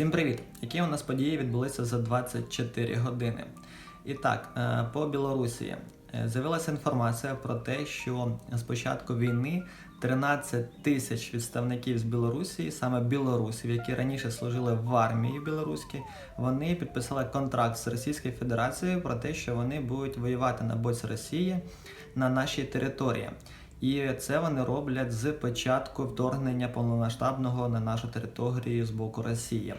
Всім привіт! Які у нас події відбулися за 24 години? І так, е, по Білорусі е, з'явилася інформація про те, що з початку війни 13 тисяч відставників з Білорусі, саме білорусів, які раніше служили в армії білоруській, вони підписали контракт з Російською Федерацією про те, що вони будуть воювати на боці Росії на нашій території. І це вони роблять з початку вторгнення повномасштабного на нашу територію з боку Росії.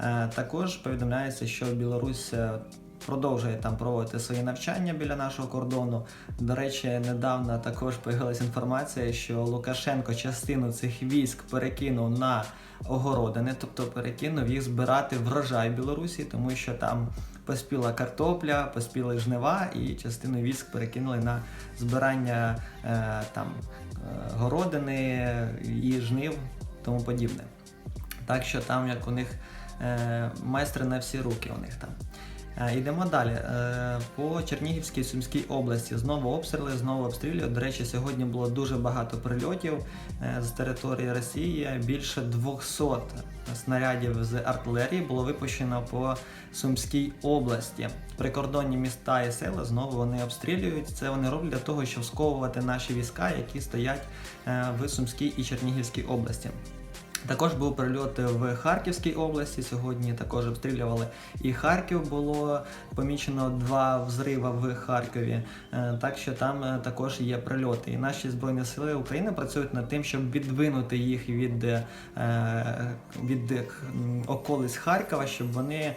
Е, Також повідомляється, що Білорусь е, продовжує там проводити свої навчання біля нашого кордону. До речі, недавно також появилася інформація, що Лукашенко частину цих військ перекинув на огородини, тобто перекинув їх збирати врожай Білорусі, тому що там поспіла картопля, поспіли жнива, і частину військ перекинули на збирання е, там е, городини і жнив, тому подібне. Так що там як у них е, майстри на всі руки у них там. Е, Йдемо далі. Е, По Чернігівській Сумській області знову обстріли, знову обстрілюють. До речі, сьогодні було дуже багато прильотів е, з території Росії. Більше 200 снарядів з артилерії було випущено по Сумській області. Прикордонні міста і села знову вони обстрілюють. Це вони роблять для того, щоб сковувати наші війська, які стоять в Сумській і Чернігівській області. Також був прильот в Харківській області. Сьогодні також обстрілювали і Харків. Було помічено два взрива в Харкові. Е, Так що там е, також є прильоти. І наші збройні сили України працюють над тим, щоб віддвинути їх від, е, від околиць Харкова, щоб вони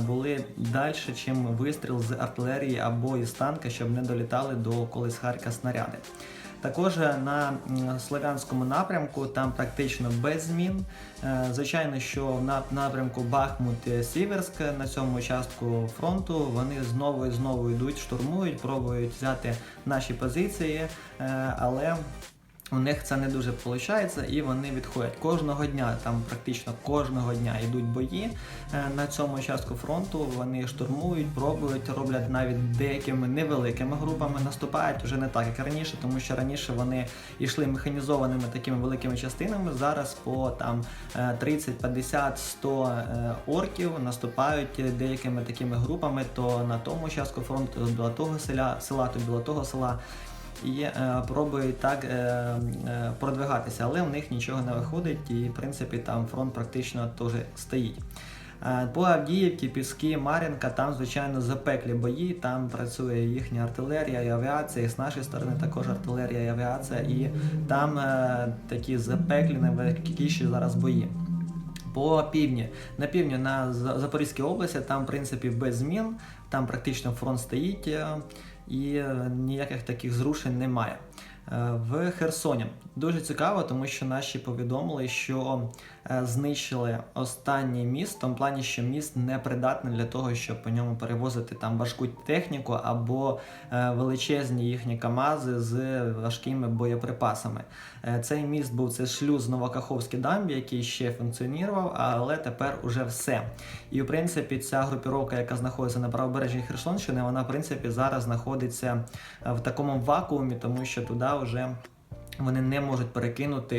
були далі, чим вистріл з артилерії або із танка, щоб не долітали до околиць Харкова снаряди. Також е, на Славянському напрямку там практично без змін. Е, Звичайно, що на напрямку Бахмут-Сіверськ на цьому участку фронту вони знову і знову йдуть, штурмують, пробують взяти наші позиції, е, але у них це не дуже виходить, і вони відходять кожного дня. Там практично кожного дня йдуть бої е, на цьому участку фронту. Вони штурмують, пробують, роблять навіть деякими невеликими групами. Наступають вже не так, як раніше, тому що раніше вони йшли механізованими такими великими частинами. Зараз по там е, 30, 50, 100 е, орків наступають деякими такими групами, то на тому участку фронту до того села, села, то біля того села і е, пробують так е, е, продвигатися, але в них нічого не виходить, і в принципі там фронт практично теж стоїть. Е, По Авдіївці, Піски, Мар'їнка, там, звичайно, запеклі бої, там працює їхня артилерія і авіація, і з нашої сторони також артилерія і авіація, і там е, такі запеклі, найвеликіші зараз бої. По півдні, на півдні на Запорізькій області, там, в принципі, без змін, там практично фронт стоїть е, і е, ніяких таких зрушень немає. Е, В Херсоні дуже цікаво, тому що наші повідомили, що е, знищили останній міст, в тому плані, що міст не придатний для того, щоб по ньому перевозити там важку техніку або е, величезні їхні КАМАЗи з важкими боєприпасами. Цей міст був це шлюз Новокаховський дамбі, який ще функціонував, але тепер уже все. І в принципі, ця групіровка, яка знаходиться на правобережжі Херсонщини, вона в принципі зараз знаходиться в такому вакуумі, тому що туди вже. Вони не можуть перекинути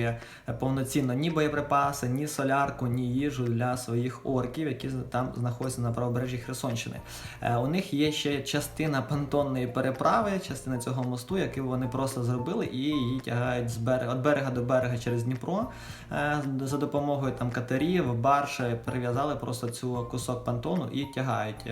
е, повноцінно ні боєприпаси, ні солярку, ні їжу для своїх орків, які там знаходяться на правобережжі Херсонщини. Е, У них є ще частина понтонної переправи, частина цього мосту, яку вони просто зробили і її тягають з берега від берега до берега через Дніпро е, за допомогою там катерів, барж е, прив'язали просто цю кусок понтону і тягають.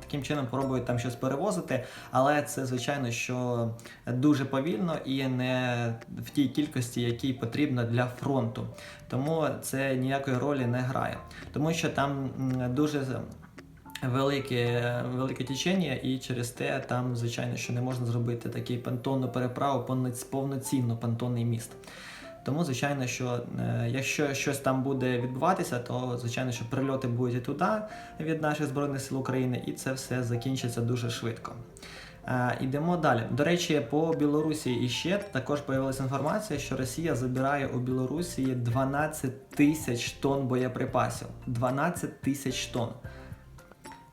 Таким чином пробують там щось перевозити, але це звичайно, що дуже повільно і не в тій кількості, якій потрібно для фронту. Тому це ніякої ролі не грає, тому що там дуже велике, велике течення, і через те там, звичайно, що не можна зробити такий понтонну переправу, повноцінно понтонний міст. Тому, звичайно, що е, якщо щось там буде відбуватися, то звичайно, що прильоти будуть і туди від наших збройних сил України, і це все закінчиться дуже швидко. Е, Ідемо далі. До речі, по Білорусі іще також появилася інформація, що Росія забирає у Білорусі 12 тисяч тонн боєприпасів. 12 тисяч тонн.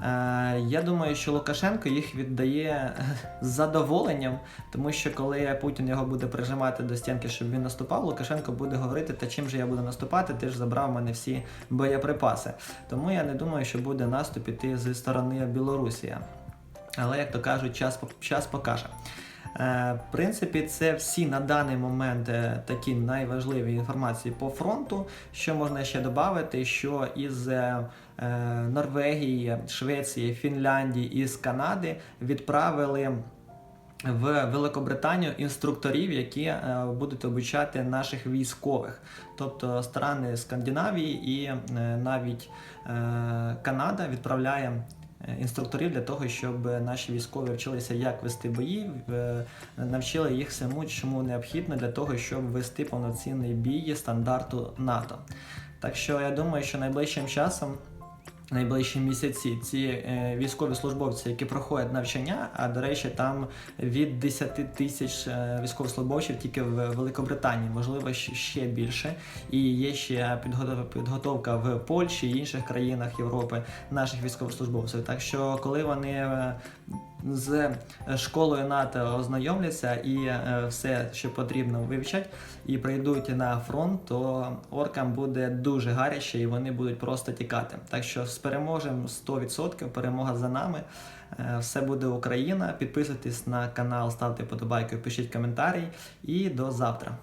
Е, Я думаю, що Лукашенко їх віддає з задоволенням, тому що коли Путін його буде прижимати до стінки, щоб він наступав, Лукашенко буде говорити, та чим же я буду наступати, ти ж забрав в мене всі боєприпаси. Тому я не думаю, що буде наступ іти зі сторони Білорусі. Але, як то кажуть, час, час покаже. Е, В принципі, це всі на даний момент е, такі найважливі інформації по фронту. Що можна ще додати, що із е, Норвегії, Швеції, Фінляндії і з Канади відправили. В Великобританію інструкторів, які е, будуть обучати наших військових, тобто страни Скандинавії і е, навіть е, Канада відправляє інструкторів для того, щоб наші військові вчилися, як вести бої, навчили їх всьому, чому необхідно для того, щоб вести повноцінний бій стандарту НАТО. Так що я думаю, що найближчим часом. Найближчі місяці ці е, військові службовці, які проходять навчання, а до речі, там від 10 тисяч е, військовослужбовців тільки в Великобританії, можливо, ще більше. І є ще підготов- підготовка в Польщі і інших країнах Європи наших військовослужбовців. Так що, коли вони е, з школою НАТО ознайомляться і е, все, що потрібно, вивчать і прийдуть на фронт, то оркам буде дуже гаряче і вони будуть просто тікати. Так що з переможем 100%, перемога за нами. Е, Все буде Україна. Підписуйтесь на канал, ставте подобайки, пишіть коментарі і до завтра.